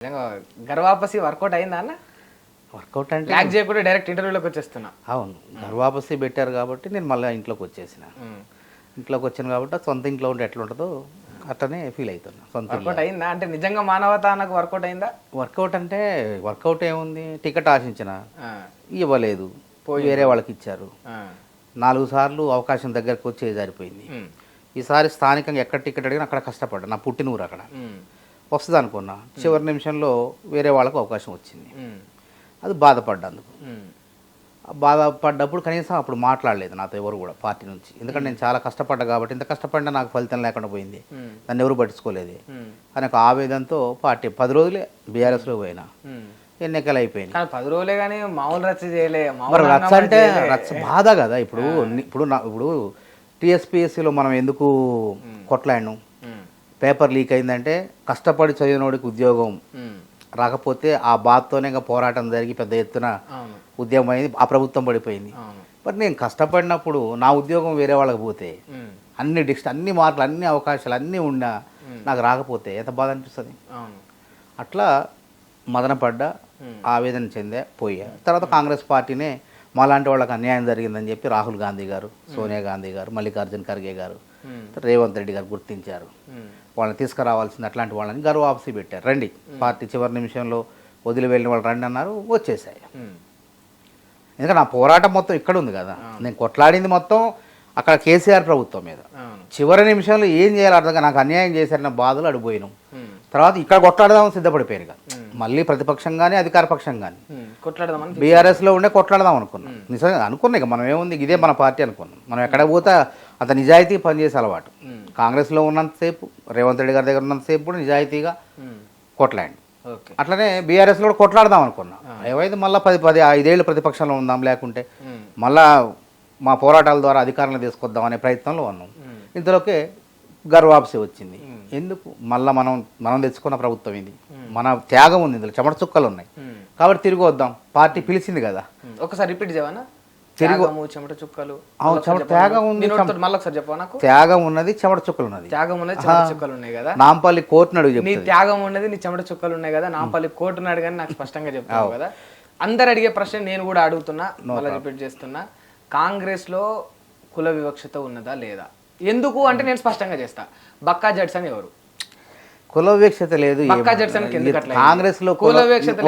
నిజంగా గర్వాపసి వర్కౌట్ అయిందా అన్న? వర్కౌట్ అంటే ల్యాక్ చేయకుండా డైరెక్ట్ ఇంటర్వ్యూలోకి వచ్చేస్తున్నా. అవును. గర్వాపసి పెట్టారు కాబట్టి నేను మళ్ళీ ఇంట్లోకి వచ్చేసిన. ఇంట్లోకి వచ్చాను కాబట్టి సొంత ఇంట్లో ఉంటే ఎట్లా ఉంటుందో అట్లనే ఫీల్ అవుతున్నా సొంత. వర్కౌట్ అయిందా? అంటే నిజంగా మానవత నాకు వర్కౌట్ అయిందా? వర్కౌట్ అంటే వర్కౌట్ ఏముంది? టికెట్ ఆశించిన. ఇవ్వలేదు. వేరే వాళ్ళకి ఇచ్చారు. నాలుగు సార్లు అవకాశం దగ్గరకు వచ్చే జారిపోయింది. ఉమ్, ఈసారి స్థానికంగా ఎక్కడ టికెట్ అడిగినా అక్కడ కష్టపడ్డా. నా పుట్టిన ఊరు అక్కడ వస్తుంది అనుకున్నా చివరి నిమిషంలో వేరే వాళ్ళకు అవకాశం వచ్చింది. అది బాధపడ్డందుకు. బాధపడ్డప్పుడు కనీసం అప్పుడు మాట్లాడలేదు నాతో ఎవరు కూడా పార్టీ నుంచి. ఎందుకంటే నేను చాలా కష్టపడ్డా కాబట్టి ఇంత కష్టపడినా నాకు ఫలితం లేకుండా పోయింది. నన్ను ఎవరు పట్టించుకోలేదు. అని ఒక ఆవేదనతో పార్టీ పది రోజులే బీఆర్ఎస్లో పోయినా. ఎన్నికలు అయిపోయినాయి. కానీ పది రోజులే కానీ మామూలు రచ్చ చేయలే. మరి రచ్చ అంటే. రచ్చ బాధ కదా. ఇప్పుడు ఇప్పుడు నా ఇప్పుడు టీఎస్పీఎస్సీలో మనం ఎందుకు కొట్లాడినాం? పేపర్ లీక్ అయిందంటే కష్టపడి చదివినోడికి ఉద్యోగం రాకపోతే ఆ బాధతోనే ఇంకా పోరాటం జరిగి పెద్ద ఎత్తున ఉద్యమం అయింది ఆ ప్రభుత్వం పడిపోయింది. మరి నేను కష్టపడినప్పుడు నా ఉద్యోగం వేరే వాళ్ళకి పోతే అన్ని డిస్ట్ అన్ని మార్కులు అన్ని అవకాశాలు అన్నీ ఉన్నా నాకు రాకపోతే ఎంత బాధ అనిపిస్తుంది? అట్లా మదనపడ్డా. ఆవేదన చెందా పోయా. తర్వాత కాంగ్రెస్ పార్టీనే మాలాంటి వాళ్ళకి అన్యాయం జరిగిందని చెప్పి రాహుల్ గాంధీ గారు సోనియా గాంధీ గారు మల్లికార్జున్ ఖర్గే గారు రేవంత్ రెడ్డి గారు గుర్తించారు. వాళ్ళని తీసుకురావాల్సింది అట్లాంటి వాళ్ళని గర్వాపసి పెట్టారు. రండి పార్టీ చివరి నిమిషంలో వదిలి వెళ్ళిన వాళ్ళు రండి అన్నారు వచ్చేసాయి. ఎందుకంటే నా పోరాటం మొత్తం ఇక్కడ ఉంది కదా. నేను కొట్లాడింది మొత్తం అక్కడ కేసీఆర్ ప్రభుత్వం మీద. చివరి నిమిషంలో ఏం చేయాలి అర్థం కాదు. నాకు అన్యాయం చేశారన్న బాధలు అడిపోయినాం తర్వాత ఇక్కడ కొట్లాడదామని సిద్ధపడిపోయారు ఇక. మళ్ళీ ప్రతిపక్షం కానీ అధికార పక్షం కానీ ఉమ్, కొట్లాడదామని బీఆర్ఎస్లో ఉండే కొట్లాడదాం అనుకున్నాం. నిజంగా అనుకున్నాం ఇక మనం ఏముంది? ఇదే మన పార్టీ అనుకున్నాం. మనం ఎక్కడ పోతే అంత నిజాయితీ పనిచేసే అలవాటు. కాంగ్రెస్లో ఉన్నంతసేపు రేవంత్ రెడ్డి గారి దగ్గర ఉన్నంతసేపు కూడా నిజాయితీగా కొట్లాడి. అట్లనే బీఆర్ఎస్లో కూడా కొట్లాడదాం అనుకున్నాం. ఏవైతే మళ్ళీ పది పది ఐదేళ్ళు ప్రతిపక్షంలో ఉందాం లేకుంటే మళ్ళా మా పోరాటాల ద్వారా అధికారంలో తీసుకొద్దాం అనే ప్రయత్నంలో ఉన్నాం. ఇంతలోకే గర్వాప్సి వచ్చింది. ఎందుకు? మళ్ళా మనం మనం తెచ్చుకున్న ప్రభుత్వం ఇది. మన త్యాగం ఉంది ఇందులో చెమట చుక్కలు ఉన్నాయి. కాబట్టి తిరిగి వద్దాం. పార్టీ పిలిచింది కదా. ఒకసారి రిపీట్ చేయవనా? చెమట చుక్కలు? త్యాగం ఉంది, త్యాగం ఉన్నది చెమట చుక్కలు ఉన్నది. త్యాగం ఉన్నది చెమట చుక్కలు ఉన్నాయి కదా. నాంపల్లి కోర్టును అడుగు నీ త్యాగం ఉన్నది నీ చెమట చుక్కలు ఉన్నాయి కదా. నాంపల్లి కోర్టున్నాడు కానీ నాకు స్పష్టంగా చెప్తావు కదా. అందరు అడిగే ప్రశ్న నేను కూడా అడుగుతున్నా మళ్ళీ రిపీట్ చేస్తున్నా. కాంగ్రెస్లో కుల వివక్షత ఉన్నదా లేదా? ఎందుకు అంటే నేను స్పష్టంగా చేస్తా. బక్కా జడ్సన్ ఎవరు? కుల వివక్షత లేదు కాంగ్రెస్లో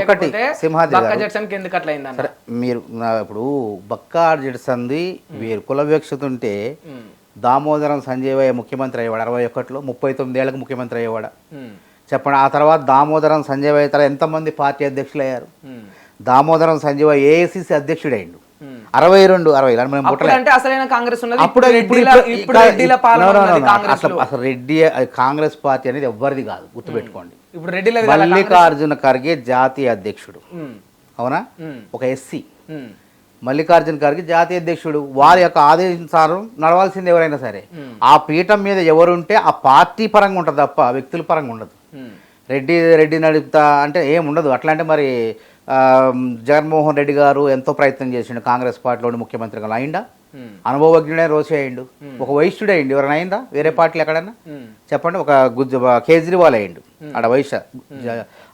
ఒకటి సింహాద్రి ఎందుకు మీరు ఇప్పుడు బక్కా జడ్సంది వేరు కుల వివక్షత ఉంటే దామోదరం సంజయ్ ముఖ్యమంత్రి అయ్యేవాడు అరవై ఒకటిలో ముప్పై తొమ్మిదేళ్ళకు ముఖ్యమంత్రి అయ్యేవాడు. చెప్పండి ఆ తర్వాత దామోదరం సంజయ్ తర్వాత ఎంతమంది పార్టీ అధ్యక్షులు అయ్యారు దామోదరం సంజయ్ ఏఐసిసి అధ్యక్షుడు అయిండు ఉమ్. అరవై రెండు అరవై మనం అంటే అసలైన కాంగ్రెస్ ఉన్నది. అప్పుడు ఇప్పుడు అసలు అసలు రెడ్డి కాంగ్రెస్ పార్టీ అనేది ఎవ్వరిది కాదు. గుర్తుపెట్టుకోండి. ఇప్పుడు రెడ్డిల మల్లికార్జున ఖర్గే జాతీయ అధ్యక్షుడు. అవునా? ఒక ఎస్సీ. మల్లికార్జున ఖర్గే జాతీయ అధ్యక్షుడు. వారి యొక్క ఆదేశానుసారం నడవాల్సింది ఎవరైనా సరే. ఆ పీఠం మీద ఎవరుంటే ఆ పార్టీ పరంగా ఉంటుంది తప్ప వ్యక్తుల పరంగా ఉండదు. రెడ్డి రెడ్డి నడుపుతా అంటే ఏం ఉండదు. అట్లా అంటే మరి జగన్మోహన్ రెడ్డి గారు ఎంతో ప్రయత్నం చేసిండు కాంగ్రెస్ పార్టీలోని ముఖ్యమంత్రిగా అయిందా అనుభవజ్ఞుడే రోసి అయ్యిండు ఒక వైశ్యుడే అయ్యిండు ఎవరైనా అయిందా? వేరే పార్టీలు ఎక్కడైనా? చెప్పండి. ఒక గుజ్ కేజ్రీవాల్ అయ్యిండు ఆడ వైశ్య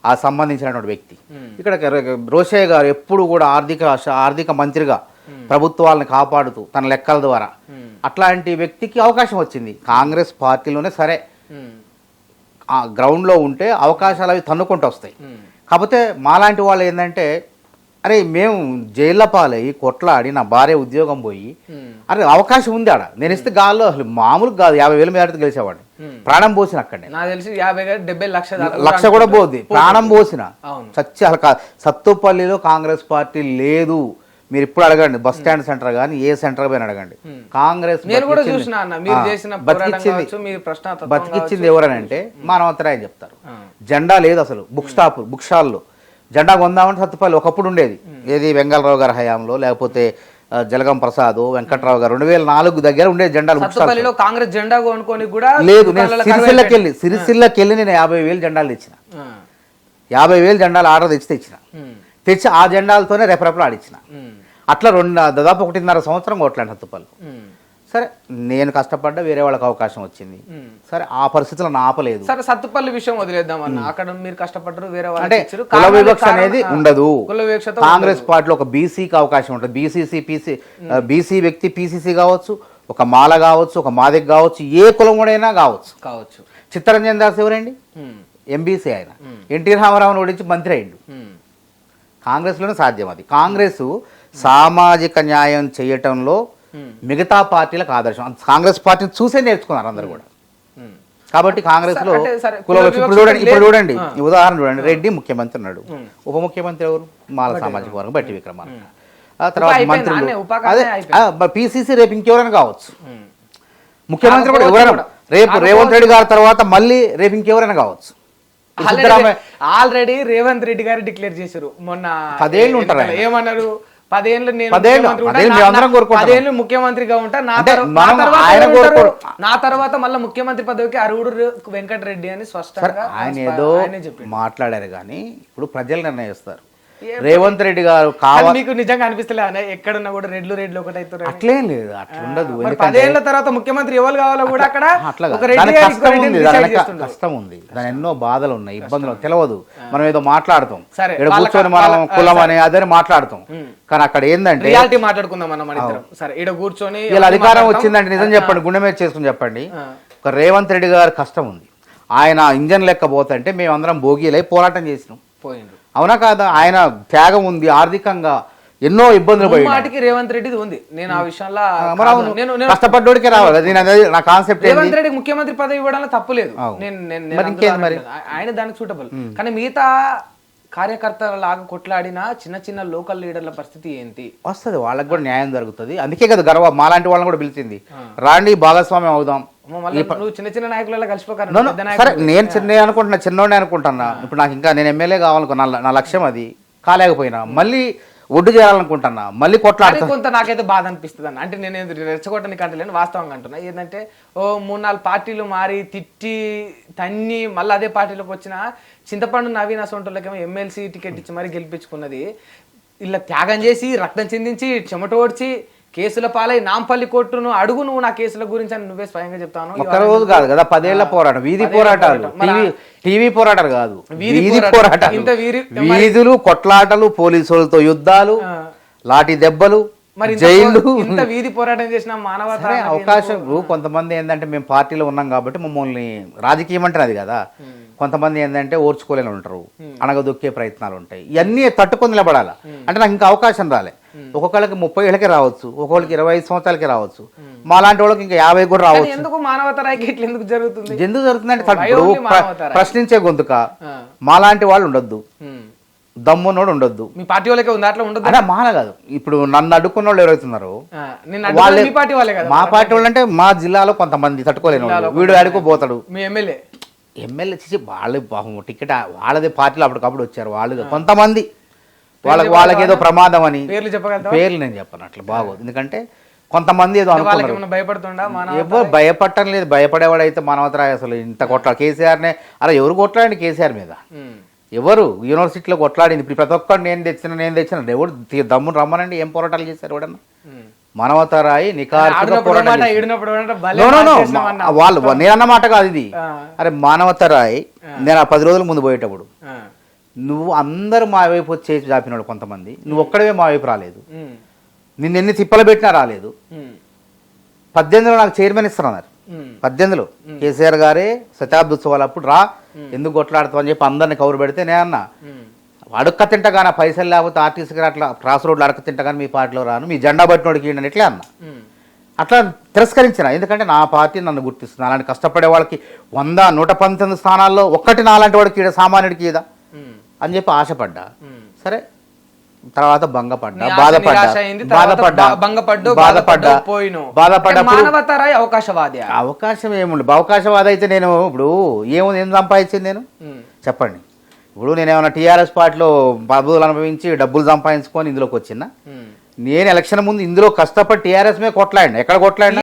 ఆ సంబంధించినటువంటి వ్యక్తి. ఇక్కడ రోషయ్య గారు ఎప్పుడు కూడా ఆర్థిక ఆర్థిక మంత్రిగా ప్రభుత్వాలను కాపాడుతూ తన లెక్కల ద్వారా అట్లాంటి వ్యక్తికి అవకాశం వచ్చింది. కాంగ్రెస్ పార్టీలోనే సరే. ఆ గ్రౌండ్లో ఉంటే అవకాశాలు అవి తన్నుకుంటూ వస్తాయి. కాకపోతే మాలాంటి వాళ్ళు ఏంటంటే అరే మేము జైల్లో పాలై కొట్లాడి నా భార్య ఉద్యోగం పోయి అరే అవకాశం ఉంది ఆడ. నేను ఇస్తే గాల్లో అసలు మామూలు కాదు యాభై వేల మీద గెలిచేవాడు ప్రాణం పోసిన అక్కడనే. నాకు తెలిసి యాభై డెబ్బై లక్ష లక్ష కూడా పోద్ది. ప్రాణం పోసిన. చచ్చి అసలు సత్తుపల్లిలో కాంగ్రెస్ పార్టీ లేదు. మీరు ఇప్పుడు అడగండి బస్ స్టాండ్ సెంటర్ కానీ ఏ సెంటర్ పోయిన అడగండి. కాంగ్రెస్ బతికిచ్చింది. బతికిచ్చింది. ఎవరని అంటే మానవతరాయని చెప్తారు. జెండా లేదు అసలు బుక్ స్టాప్ బుక్ స్టాల్లో జెండా కొందామంటే సత్తుపల్లి ఒకప్పుడు ఉండేది. ఏది వెంగళరావు గారి హయాంలో లేకపోతే జలగం ప్రసాద్ వెంకట్రావు గారు రెండు వేల నాలుగు దగ్గర ఉండేది జెండాలు కాంగ్రెస్ జెండా కొనుక్కొని కూడా లేదు నేను సిరిసిల్లకి వెళ్ళి సిరిసిల్లకి వెళ్ళి నేను యాభై వేలు జెండాలు తెచ్చిన. యాభై వేలు జెండాలు ఆర్డర్ తెచ్చి తెచ్చిన. తెచ్చి ఆ జెండాలతోనే రెపరెపలు ఆడిచ్చిన. ఉమ్, అట్లా రెండు దాదాపు ఒకటిన్నర సంవత్సరం కొట్లాను సత్తుపల్లి ఉమ్, సరే నేను కష్టపడ్డా వేరే వాళ్ళకి అవకాశం వచ్చింది. సరే ఆ పరిస్థితుల్లో నా ఆపలేదు. సరే సత్తుపల్లి విషయం వదిలేద్దాం అన్న. అక్కడ మీరు కష్టపడ్డారు వేరే అంటే ఇచ్చారు. కుల వివక్ష అనేది ఉండదు. కుల కాంగ్రెస్ పార్టీలో ఒక బీసీకి అవకాశం ఉంటుంది. బీసీసీ పీసీ బీసీ వ్యక్తి పీసీసీ కావచ్చు ఒక మాల కావచ్చు ఒక మాదిక్ కావచ్చు ఏ కులముడైనా కావచ్చు. కావచ్చు. చిత్తరంజన్ దాస్ ఎవరండి? ఎంబీసీ ఆయన. ఎన్టీ రామారావుని ఓడించి మంత్రి అయిండు ఉమ్, కాంగ్రెస్లోనే సాధ్యం అది కాంగ్రెస్ సామాజిక న్యాయం చేయటంలో మిగతా పార్టీలకు ఆదర్శం కాంగ్రెస్ పార్టీని చూసే నేర్చుకున్నారు అందరు కూడా. కాబట్టి కాంగ్రెస్లో ఇప్పుడు చూడండి ఇప్పుడు. చూడండి ఈ ఉదాహరణ చూడండి రెడ్డి ముఖ్యమంత్రి ఉన్నాడు. ఉప ముఖ్యమంత్రి ఎవరు మాల సామాజిక వర్గం బట్టి విక్రమార్క ఆ తర్వాత? మంత్రులు ఉపాకాలమే అదే. పిసిసి రేపు ఇంకెవరైనా కావచ్చు. ముఖ్యమంత్రి కూడా ఎవరైనా. రేపు రేవంత్ రెడ్డి గారి తర్వాత మళ్ళీ రేపు ఇంకెవరైనా కావచ్చు ఆల్రెడీ రేవంత్ రెడ్డి గారు డిక్లేర్ చేశారు. మొన్న పదేళ్ళు ఉంటారు ఏమన్నారు? పదేళ్ళు నేను పదేళ్ళు, ముఖ్యమంత్రిగా ఉంటా. నా తర్వాత నా తర్వాత మళ్ళీ ముఖ్యమంత్రి పదవికి అరువుడు వెంకటరెడ్డి అని స్పష్టంగా ఆయన ఏదో మాట్లాడారు కానీ ఇప్పుడు ప్రజలు నిర్ణయిస్తారు. రేవంత్ రెడ్డి గారు కావాలి మీకు నిజంగా అనిపిస్తలే అనే ఎక్కడున్నా కూడా రెడ్లు రెడ్లు ఒకటి అవుతారు అట్లేం లేదు అట్లా ఉండదు పదేళ్ళ తర్వాత ముఖ్యమంత్రి ఎవరు కావాలో కూడా అక్కడ అట్లా కష్టం ఉంది. దాని వెనక చేస్తుండ్రు. కష్టం ఉంది. దాని ఎన్నో బాధలు ఉన్నాయి ఇబ్బందులు తెలియదు మనం ఏదో మాట్లాడతాం. సరే, ఇక్కడ కూర్చొని మనం కులం అని అదని మాట్లాడతాం. కానీ అక్కడ ఏంటంటే రియాలిటీ మాట్లాడుకుందాం మనం సరే ఈడ కూర్చొని వీళ్ళ ఎవరిని అధికారం? వచ్చిందంటే నిజం చెప్పండి గుండె మీద చేసుకుని చెప్పండి. ఒక రేవంత్ రెడ్డి గారు కష్టం ఉంది. ఆయన ఇంజన్ లెక్క పోతుంటే మేము అందరం భోగిలై పోరాటం చేసినాం. పోయిండ్రు. అవునా కాదా? ఆయన త్యాగం ఉంది ఆర్థికంగా ఎన్నో ఇబ్బందులు పడి మాటికి రేవంత్ రెడ్డిది ఉంది. నేను ఆ విషయంలో. నేను కష్టపడ్డోడికే రావాలి. నేను అదే నా కాన్సెప్ట్ రేవంత్ రెడ్డి ముఖ్యమంత్రి పదవి ఇవ్వడంలో తప్పు లేదు. నేను నేను మరి ఆయన దానికి సూటబుల్ కానీ మిగతా కార్యకర్తల లాగా కొట్లాడిన చిన్న చిన్న లోకల్ లీడర్ల పరిస్థితి ఏంటి? వస్తుంది. వాళ్ళకి కూడా న్యాయం జరుగుతుంది. అందుకే కదా గర్వ. మాలాంటి వాళ్ళని కూడా పిలిచింది. రాండి భాగస్వామ్యం అవుదాం. నువ్వు చిన్న చిన్న నాయకులలో కలిసిపోకారు సరే నాయకులు. నేను చిన్న అనుకుంటున్నా చిన్నోడే అనుకుంటున్నా. ఇప్పుడు నాకు ఇంకా నేను ఎమ్మెల్యే కావాలనుకున్నా నా- లక్ష్యం అది. కాలేకపోయినా. మళ్ళీ ఒడ్డు చేయాలనుకుంటున్నా. మళ్ళీ కానీ కొట్లాడుతా కొంత నాకైతే బాధ అనిపిస్తుంది అన్న అంటే నేను ఏదో రెచ్చగొట్టడానికి అంటలేను వాస్తవంగా అంటున్నా. ఏంటంటే ఓ మూడు నాలుగు పార్టీలు మారి తిట్టి తన్ని మళ్ళీ అదే పార్టీలోకి వచ్చిన చింతపండు నవీన్ అసొంటోళ్ళకేమో ఎమ్మెల్సీ టికెట్ ఇచ్చి మరీ గెలిపించుకున్నది. ఇలా త్యాగం చేసి రక్తం చిందించి చెమట ఓడ్చి కేసుల పాలై నాంపల్లి కోర్టును అడుగు నువ్వు నా కేసుల గురించి అని నువ్వే స్వయంగా చెప్తాను. ఒక్క రోజు కాదు కదా పదేళ్ళ పోరాటం వీధి పోరాటాలు. టీవీ టీవీ పోరాటాలు కాదు వీధి వీధి పోరాటం. పోరాటాలు. వీధులు కొట్లాటలు పోలీసులతో యుద్ధాలు లాఠీ దెబ్బలు మరి పో- ఇంత వీధి పోరాటం చేసిన మానవత అవకాశం కొంతమంది ఏంటంటే మేము పార్టీలో ఉన్నాం కాబట్టి మమ్మల్ని రాజకీయం అంటే అది కదా. కొంతమంది ఏంటంటే ఓర్చుకోలేని ఉంటారు అనగదొక్కే ప్రయత్నాలు ఉంటాయి. ఇవన్నీ తట్టుకొని నిలబడాలి? అంటే నాకు ఇంకా అవకాశం రాలే. ఒక్కొక్కరికి ముప్పై ఏళ్ళకి రావచ్చు ఒక్కొక్కరికి ఇరవై ఐదు సంవత్సరాలకి రావచ్చు. మా లాంటి వాళ్ళకి ఇంకా యాభై కూడా రావచ్చు. ఎందుకు ఇట్లా ఎందుకు జరుగుతుంది? ఎందుకు జరుగుతుందంటే? ప్రశ్నించే గొంతుక. ఆ. మాలాంటి వాళ్ళు ఉండొద్దు. దమ్మున్నోడు ఉండొద్దు. మీ పార్టీ వాళ్ళకే ఉంది? అట్లా ఉండదు అదే మాల కాదు. ఇప్పుడు నన్ను అడ్డుకున్న వాళ్ళు ఎవరైతున్నారో వాళ్ళే మీ పార్టీ వాళ్ళే కదా మా పార్టీ వాళ్ళు అంటే మా జిల్లాలో కొంతమంది తట్టుకోలేని వాళ్ళు. వీడు ఆడుకో పోతాడు మీ ఎమ్మెల్యే? ఎమ్మెల్యే చేసి వాళ్ళు టికెట్ వాళ్ళదే పార్టీలో అప్పటికప్పుడు వచ్చారు వాళ్ళు కొంతమంది వాళ్ళకి వాళ్ళకి ఏదో ప్రమాదం అని పేర్లు చెప్పగలుగుతావా పేర్లు నేను చెప్పను అట్లా బాగోదు. ఎందుకంటే కొంతమంది ఏదో అనుకున్నారు. ఎవరు భయపడటం లేదు. భయపడేవాడైతే మానవతరాయ అసలు. ఇంత కొట్లా కేసీఆర్నే అలా ఎవరు కొట్లాడండి కేసీఆర్ మీద. ఎవరు యూనివర్సిటీలో కొట్లాడింది? ఇప్పుడు ప్రతి ఒక్కరు నేను తెచ్చిన నేను తెచ్చిన. ఎవరు దమ్మును రమ్మనండి? ఏం పోరాటాలు చేశారు ఎవడన్నా. మానవతరాయి అన్న. వాళ్ళు నేను అన్న మాట కాదు ఇది. అరే మానవతరాయి నేను ఆ పది రోజుల ముందు పోయేటప్పుడు నువ్వు అందరూ మా వైపు వచ్చి చేసి చాపినాడు కొంతమంది. నువ్వు ఒక్కడవే మా వైపు రాలేదు. నిన్ను ఎన్ని తిప్పలు పెట్టినా రాలేదు. పద్దెనిమిదిలో నాకు చైర్మన్ ఇస్తున్నారు. పద్దెనిమిదిలో. కేసీఆర్ గారే శతాబ్ది ఉత్సవాలు అప్పుడు రా ఎందుకు కొట్లాడుతావు అని చెప్పి అందరిని కౌరు పెడితే నేను అన్నా. అడుక్క తింటగానే పైసలు లేకపోతే ఆర్టీసీకి అట్లా క్రాస్ రోడ్లు అడక తింటగానే మీ పార్టీలో రాను మీ జెండా పట్టినోడికి ఇవ్వండి ఇట్లే అన్నా. అట్లా తిరస్కరించిన. ఎందుకంటే నా పార్టీ నన్ను గుర్తిస్తుంది. అలాంటి కష్టపడే వాళ్ళకి వంద నూట పంతొమ్మిది స్థానాల్లో ఒక్కటి నాలాంటి వాడికి ఈడ సామాన్యుడికి ఇదా. అని చెప్పి ఆశపడ్డా. సరే తర్వాత భంగపడ్డా బాధపడ్డా బాధపడ్డా భంగపడ్డు బాధపడ్డా బాధపడ్డు పోయిను అవకాశవాది అవకాశం ఏముంది అవకాశవాది అయితే నేను ఇప్పుడు ఏముంది ఏం సంపాదించింది నేను? చెప్పండి. ఇప్పుడు నేను ఏమైనా టీఆర్ఎస్ పార్టీలో పదవులు అనుభవించి డబ్బులు సంపాదించుకొని ఇందులోకి వచ్చిన నేను ఎలక్షన్ ముందు ఇందులో కష్టపడి టీఆర్ఎస్ మీద కొట్లాడినా. ఎక్కడ కొట్లాడినా?